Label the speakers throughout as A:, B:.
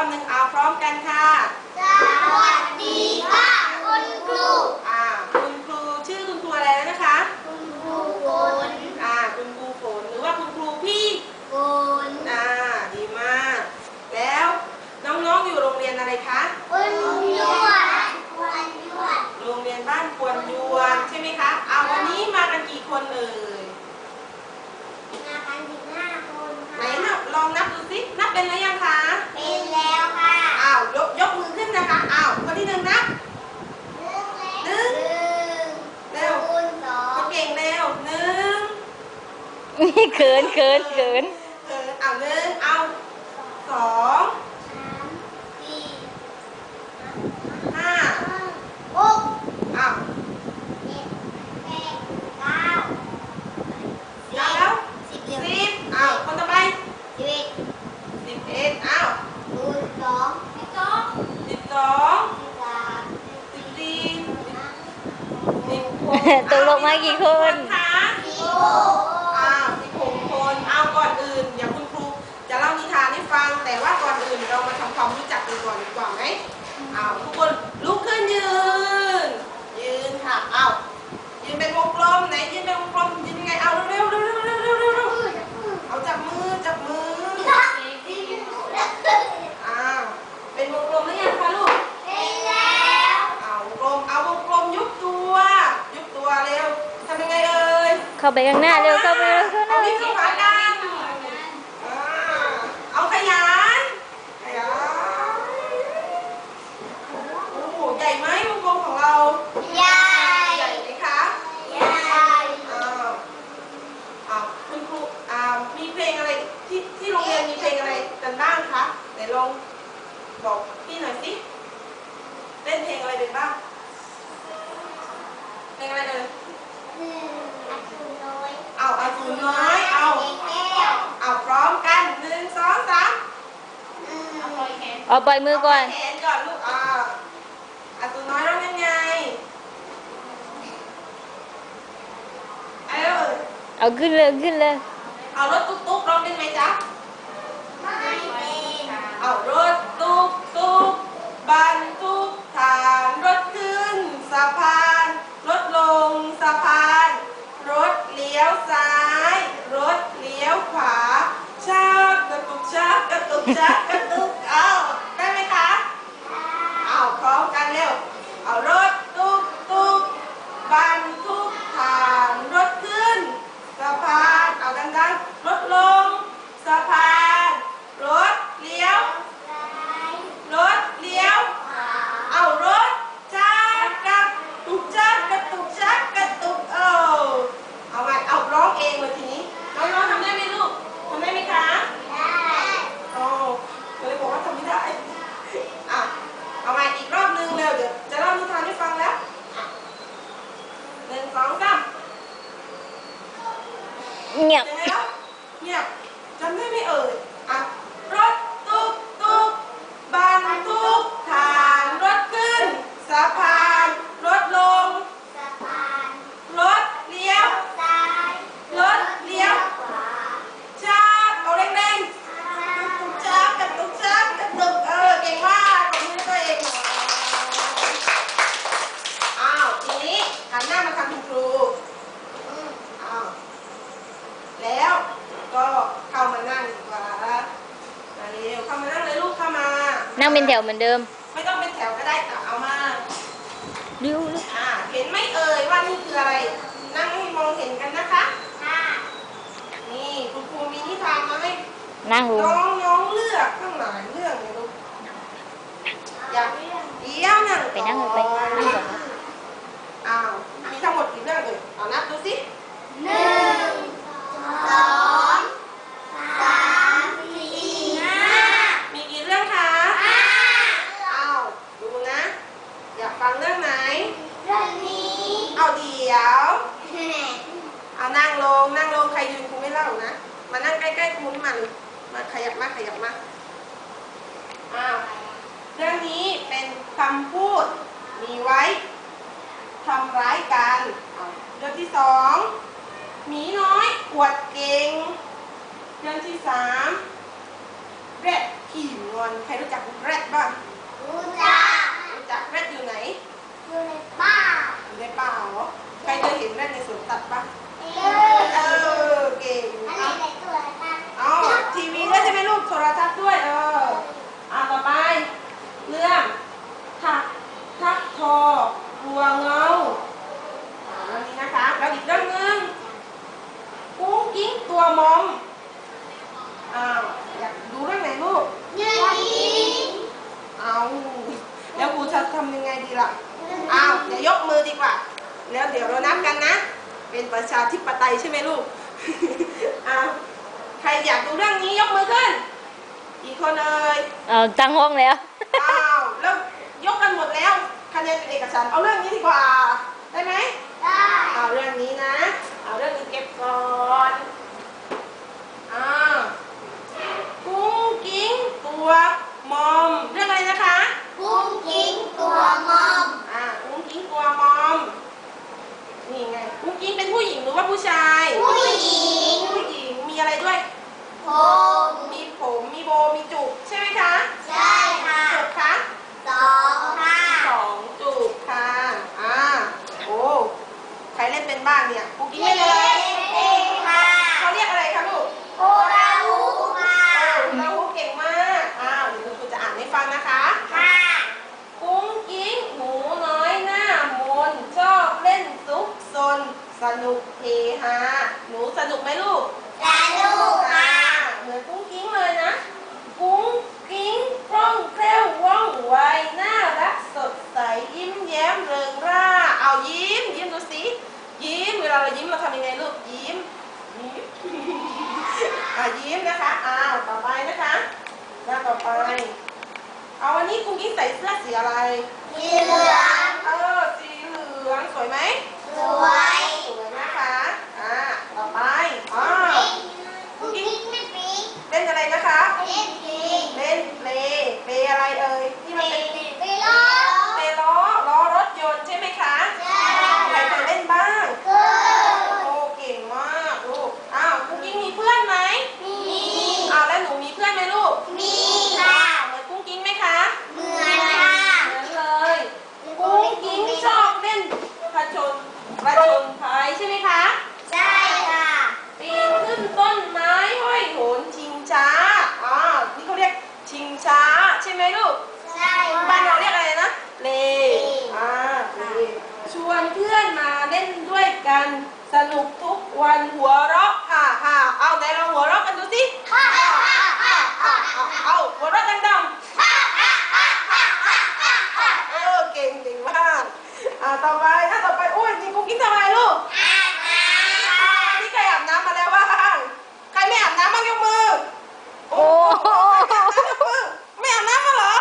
A: อบหนึ่งเอาพร้อมกันค่ะ
B: สวัสดีค่ะ คุณครู
A: อ่า คุณครูชื่อคุณครูอะไรแล้วนะคะ
B: คุณครูฝน
A: อ่า คุณครูฝนหรือว่าคุณครูพี่
B: ฝน
A: อ่า ดีมาก แล้วน้องๆอยู่โรงเรียนอะไรคะ
B: คุณยวนควนยวด
A: โรงเรียนบ้านควนยวดใช่ไหมคะ เอาวันนี้มากันกี่คนเลย
B: มากันสิบห้าคนค่ะ
A: ไหนนับลองนับดูสิ นับเป็นหรืยัง
B: เขิ
A: นเขิ
C: นเขิน ข้า
A: งหน้าเร็วเข้าไปเร็วเข้า
C: หน้าวเข้าหา
A: กันเอาขยายใหญ่ไหมวงกลมของเรา ยา เอา
C: ปล่อยมือก่อน
A: เห็นก่อนลูกอ่าอตัวน้อยร้องยังไงเออเอา
C: ขึ้นเลยขึ้นเลย
A: เอารถตุ๊กตุ๊กร้องได้ไหมจ๊ะ ไม่เป็นเอารถตุ๊กตุ๊กบรรทุกฐานรถขึ้นสะพาน รถลงสะพาน รถเลี้ยวส นั่งเป็
C: นแถวเหมือนเดิม
A: ไม่ต้องเป็นแถวก็ได้แต่เอามา
C: ดู
A: อ่าเห็นไม่เอ่ยว่านี่คืออะไร นั่งให้มองเห็นกันนะคะนี่คุณครูมีนิทานมาให้
C: นั่งรู
A: น้องน้องเลือกตั้งหลายเรื่องเลยลูกอยากเดี๋ยวนั่ง
C: ไปนั่งไป
A: นั่
C: งก่อน
A: อ้าวมีทั้งหมดกี่เรื่องเลยเอานับดูสิ
B: หนึ่ง
A: วดเก่งเรื่องที่สามแรดขี่งอน ใครรู้จักแรดบ้าง
B: รู้จัก
A: รู้จักแรดอยู่ไหน
B: อยู่ในป่า
A: อยู่ในป่าเหรอ ใครเคยเห็นแรดในสวนตัดว์ปะ
B: เออ
A: เอ
B: อ
A: เก่ง
B: อะ
A: อ๋อทีวีด้วยใช่ไหมลูกโทรทัศน์ด้วย เออ อ่าต่อไป เรื่องทักทักทอบัวงอ มอมอ้าวอยากดูเรื่องไหนลูก
B: ยืนยิง
A: เอาแล้วครูจะทำยังไงดีล่ะอ้าวเดี๋ยวยกมือดีกว่า แล้วเดี๋ยวเรานับกันนะ เป็นประชาธิปไตยใช่ไหมลูกอ้าวใครอยากดูเรื่องนี้ยกมือขึ้น อีกคนเลย
C: เอาตั้งห้องแล้ว
A: อ้าวแล้วยกกันหมดแล้วคะแนนเป็นเอกฉันท์เอาเรื่องนี้ดีกว่า ได้ไหม
B: ได้
A: เอาเรื่องนี้นะ เอาเรื่องนี้เก็บก่อนอ้าวกุ้งกิ้ง ตัวมอม เรื่องอะไรนะคะ
B: กุ้งกิ้งตัวมอม
A: อ่ากุ้งกิ้งตัวมอม นี่ไงกุ้งกิ้งเป็นผู้หญิงหรือว่าผู้ชาย
B: ผู้หญิง
A: ผู้หญิง มีอะไรด้วย
B: ผม
A: มีผม มีโบ มีจุก ใช่ไหมคะ
B: ใช่ค่ะ
A: จุกคะ
B: สองค่ะ
A: สองจุกค่ะ อ่า โอ้ ใครเล่นเป็นบ้างเนี่ยกุ้งกิ้ง
B: เล่
A: เล่นเลย
B: นเองค่ะ
A: เขาเรียกอะไรคะลูก
B: โคราฮูค่ะ
A: เราเก่งมาก อ้าว เดี๋ยวคุณครูจะอ่านให้ฟังนะคะ
B: ค่ะ
A: กุ้งกิ้งหนูน้อยหน้ามนต์ชอบเล่นซุกซน สนุก เฮฮาหนูสนุกไหมลูก
B: สนุกค่ะ
A: เหมือนกุ้งกิ้งเลยนะ กุ้งกิ้งคล่องแคล่วว่องไวน่ารักสดใสยิ้มแย้มเริงร่า เอายิ้ม ยิ้มดูสิยิ้มเวลาเรายิ้มเราทำยังไงลูกยิ้มยิ้มอะยิ้มนะคะอ้าวต่อไปนะคะหน้าต่อไป เอาวันนี้กุ้งกิ้งใส่เสื้อสีอะไร
B: สีเหลือง
A: เออ สีเหลือง สวยไหม
B: สวย
A: สวยนะคะ อ่า ต่อไปอ่า
B: กุ้งกิ้งไม่ปิ๊ง
A: เล่นอะไรนะคะ
B: เล่นปิง
A: เล่นเพลงเพลงอะไรเอ่ย ที่มันเป็น
B: ไปล้อ
A: เพลงล้อ ล้อรถยนต์ใช่ไหมคะ
B: ใช่
A: ใครเคยเล่นบ้าง
B: คือ
A: โอ้เก่งมากลูก อ้าวกุ้งกิ้งมีเพื่อนไหม
B: มี
A: อ้าวแล้วหนูมีเพื่อนไหมลูก
B: มีค่ะ
A: เหมือนกุ้งกิ้งไหมคะ
B: เหมือนค่ะ
A: เหมือนเลย กุ้งกิ้งชอบเล่นผจญผจญภัยใช่ไหมคะ
B: ใช่ค่ะ
A: ปีนขึ้นต้นไม้ห้อยโหนชิงช้าอ่านี่เขาเรียกชิงช้าใช่ไหมลูก
B: ใช่
A: บ้านเราเรียกอะไรนะ เล
B: เล
A: อ่า เล ชวนเพื่อนมาเล่นด้วยกัน สนุกทุกวันหัวเราะฮ่าฮ่าเอาไหนเราหัวเราะกันดูสิ
B: ฮ่าฮ่าฮ่าฮ่าฮ่า
A: เอาเอาหัวเราะดังๆเออ เก่งเก่งมาก อ่า ต่อไปถ้าต่อไปอุ้ยจริงกุ๊กกิ๊กทำอะไรลูก นี่ใครอาบน้ำมาแล้วบ้าง ใครไม่อาบน้ำบ้างยกมือ
C: โอ้โห
A: ไม่อาบน้ำมาเหรอ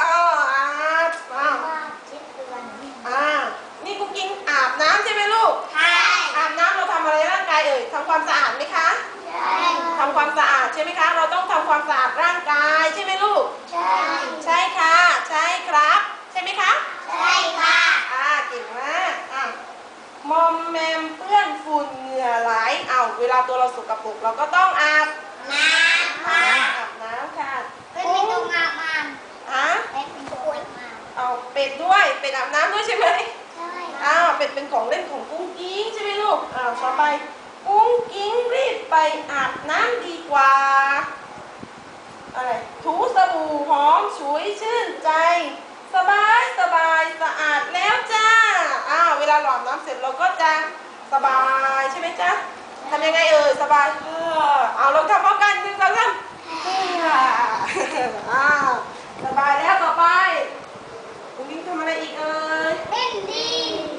A: อ้าวอาบอ้าว
B: ชิดตัวนี้
A: อ่า นี่กุ๊กกิ๊งอาบน้ำใช่ไหมลูก
B: ใช่
A: อาบน้ำเราทำอะไรร่างกายเอ่ยทำความสะอาดไหมคะ
B: ใช่
A: ทำความสะอาดใช่ไหมคะ เราต้องทำความสะอาดร่างกาย ใช่ไหมลูก
B: ใช่
A: ใช่ค่ะ ใช่ครับ ใช่ไหมคะ
B: ใช่ค่ะ
A: อ่าเก่งมากอะมอมแมมเปื้อนฝุ่นเหงื่อไหลเอาเวลาตัวเราสกปรกเราก็ต้องอาบ
B: น้ำค่ะ
A: อาบน้ำค่ะ
B: เป็นเป็นตรงงามมาม
A: ฮะ
B: เป็นเป็นขวดมา
A: เอาเป็ดด้วยเป็ดอาบน้ำด้วยใช่ไหม
B: ใช่
A: อ้าวเป็ดเป็นของเล่นของกุ้งกิ้งใช่ไหมลูกอ้าวต่อไป กุ้งกิ้งรีบไปอาบน้ำดีกว่า อะไร ถูสบู่หอมฉุยชื่นใจ สบายสบายสะอาดแล้วจ้า อ้าวเวลาหลอมน้ำเสร็จเราก็จะสบายใช่ไหมจ๊ะทำยังไงเอ่ยสบายเออเอาเราทำพร้อมกันหนึ่งสองสามอ้าวสบายแล้วต่อไปกุ้งกิ้งทำอะไรอีกเอ่ย
B: เล่นดี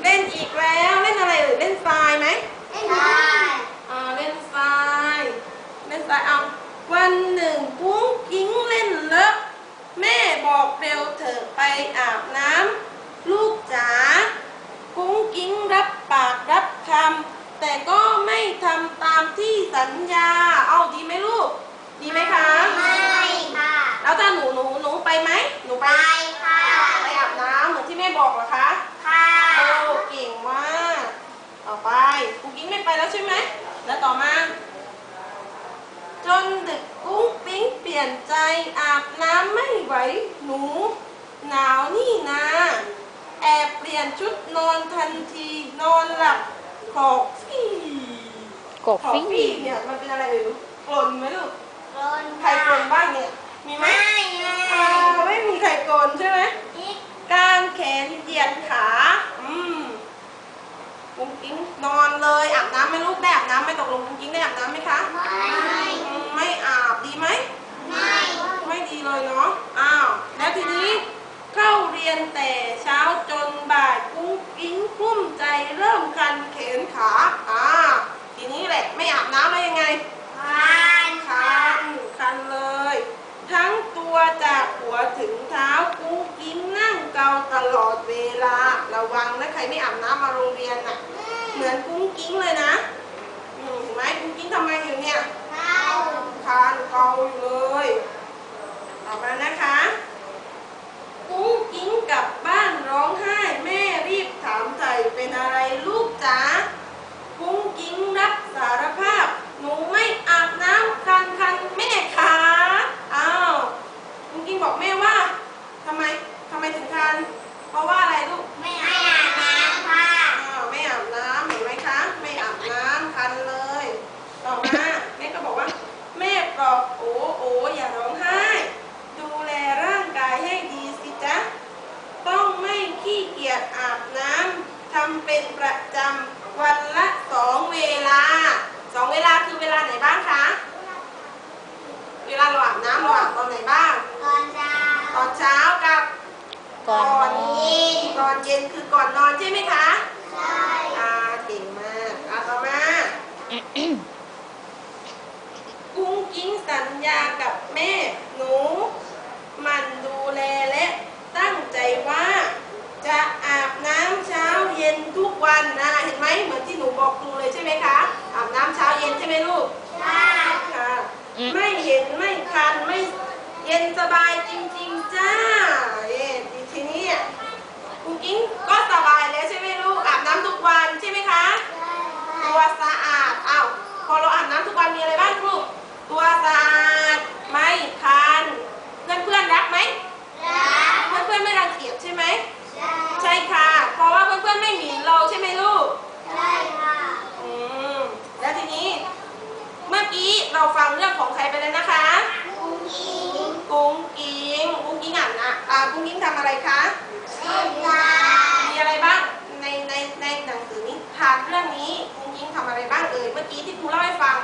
A: เล่นอีกแล้วเล่นอะไรเอ่ยเล่นทรายไหม
B: เล่นดี
A: อ่าเล่นทราย เล่นทรายเอาวันหนึ่งกุ้งกิ้งเล่นเลอะแม่บอกเร็วเถอะไปอาบน้ำลูกจ๋ากุ้งกิ้งรับปากรับคำแต่ก็ไม่ทำตามที่สัญญา เอาดีไหมลูก ดีไหมคะ
B: ไม่ค่ะ
A: แล้วถ้าหนูหนูหนูไป ไหมหนูไป
B: ไปค่ะ
A: ไปอาบน้ำเหมือนที่แม่บอกเหรอคะ
B: ค่ะ
A: โอ้เก่งมากต่อไปกุ๊กกิ๊งไม่ไปแล้วใช่ไหม แล้วต่อมา จนดึกกุ้งปิ้งเปลี่ยนใจอาบน้ำไม่ไหวหนู หนาวนี่นาแอบเปลี่ยนชุดนอนทันทีนอนหลับขอกฟี่
C: กบ
A: ขอก
C: ฟิ้ง
A: ฟี่เนี่ยมันเป็นอะไรเอ่ยกลนไหมลูก
B: โดน
A: ใครกลนบ้างเนี่ย มีไหม
B: ไม่ไม่
A: อ่าไม่มี ใครกลนใช่ไหม
B: อีก
A: กางแขนเหยียดขา อืมกุ้งกิ้งนอนเลยอาบน้ำไหมลูกได้อาบน้ำไหมตกลงกุ้งกิ้งได้อาบน้ำไหมคะ
B: ไม่
A: อืมไม่อาบดีไหม
B: ไม่
A: ไม่ดีเลยเนาะ อ้าว แล้วทีนี้เข้าเรียนแต่เช้าจนบ่ายกุ้งกิ้งกลุ้มใจเริ่มคันแขนขา อ่า ทีนี้แหละไม่อาบน้ำแล้วยังไง
B: ผ่าน
A: คันคันเลย ทั้งตัวจากหัวถึงเท้ากุ้งกิ้งนั่งเกาตลอดเวลา ระวังนะใครไม่อาบน้ำมาโรงเรียนน่ะ เหมือนกุ้งกิ้งเลยนะอืมเห็นไหมกุ้งกิ้งทำไมอยู่เนี่ย
B: เข้า
A: คานเกาอยู่เลยต่อมานะคะ กุ้งกิ้งกลับบ้านร้องไห้ แม่รีบถามไถ่เป็นอะไรลูกจ๋ากุ้งกิ้งรับสารภาพ หนูไม่อาบน้ำคันคันแม่ขาอ้าวกุ้งกิ้งบอกแม่ว่าทำไมทำไมถึงคัน เพราะว่าอะไรลูก
B: ไม่อาบน้ำค่ะ
A: อ้าวไม่อาบน้ำเห็นไหมคะ ไม่อาบน้ำคันเลย ต่อมาแม่ก็บอกว่า แม่ปลอบโอ้โอ้อย่าร้องไห้ ดูแลร่างกายให้ดีสิจ๊ะ ต้องไม่ขี้เกียจอาบน้ำทำเป็นประจำวันละสองเวลาสองเวลาคือเวลาไหนบ้างคะ เวลาเราอาบน้ำเราอาบตอนไหนบ้าง
B: ก่อนจะ
A: ตอนเช้ากับ
C: ก่อนนอน
A: เย็นตอนเย็นคือก่อนนอนใช่ไหมคะ
B: ใช่
A: อ่าเก่งมากอะต่อมา กุ้งกิ้งสัญญากับแม่หนูมันดูแลและตั้งใจว่า จะอาบน้ำเช้าเย็นทุกวันนะเห็นไหมเหมือนที่หนูบอกครูเลยใช่ไหมคะ อาบน้ำเช้าเย็นใช่ไหมลูก
B: ใช่
A: ค่ะ
C: อืม
A: ไม่เห็นไม่คันไม่เย็นสบายจริง ๆ จ้าเอ๊ะทีนี้อะกุ้งกิ้งก็สบายแล้วใช่ไหมลูกอาบน้ำทุกวันใช่ไหมคะตัวสะอาดอ้าวพอเราอาบน้ำทุกวันมีอะไรบ้างครูตัวสะอาด ไม่คัน เพื่อนเพื่อนๆรักไหม เพื่อนเพื่อนๆไม่รังเกียจใช่ไหม ใช่ค่ะ เพราะว่าเพื่อนเพื่อนๆไม่หมิ่นเราใช่ไหมลูก
B: ใช่ค่ะ
A: อืม แล้วทีนี้ เมื่อกี้ เราฟังเรื่องของใครไปแล้วนะคะ
B: กุ้งยิง
A: กุ้งกิ้งกุ้งกิ้งอ่านนะอ่ากุ้งกิ้งทำอะไรคะ
B: เล่นลา
A: มีอะไรบ้าง ในในในหนังสือนี้ทานเรื่องนี้กุ้งกิ้งทำอะไรบ้างเอ่ย เมื่อกี้ที่ครูเล่าให้ฟัง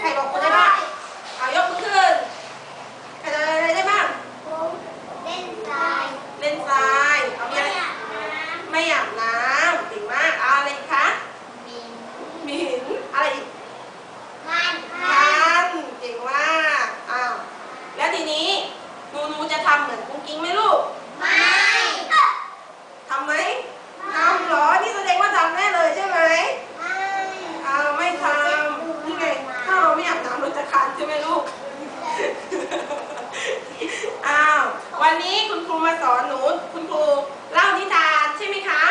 A: ใครบอกครูได้บ้าง เอายกมือขึ้นใครจะอะไรได้บ้าง
B: กุ้งเล่นทราย
A: เล่นทราย เอามี
B: ไม่
A: อะไร
B: อาบน้
A: ไม่อาบน้ำเก่งมากเอาอะไรอีกคะำ
B: บิน
A: มีหินอะไรอีก
B: มัน
A: ท
B: มันา
A: นเก่งมากอ้าว แล้วทีนี้หนูหนูจะทำเหมือนกุ้งกิ้งไหมลูก
B: ไม่
A: ทำไหมทำเหรอ นี่แสดงว่าทำแน่เลยใช่ไหม
B: ไม่
A: อ้าวไม่ทำนี่ไง ถ้าเราไม่อาบน้ำเราจะคันใช่ไหมลูก อ้าว วันนี้คุณครูมาสอนหนู คุณครูเล่านิทานใช่ไหมคะ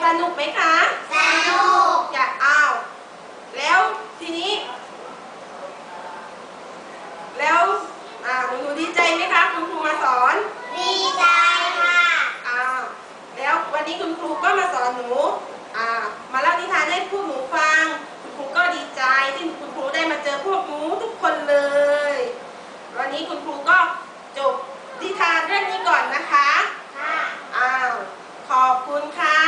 B: ได้
A: สนุกไหมคะ
B: สนุก
A: อยากอ้าว แล้วทีนี้ แล้วอ่าหนูหนู ดีใจไหมคะคุณครูมาสอน
B: ดีใจค่ะ
A: อ้าวแล้ววันนี้คุณครูก็มาสอนหนูอ่ามาเล่านิทานให้พวกหนูฟัง คุณครูก็ดีใจที่คุณครูได้มาเจอพวกหนูทุกคนเลย วันนี้คุณครูก็จบนิทานเรื่องนี้ก่อนนะคะ
B: ค่ะ
A: อ้าวขอบคุณค่ะ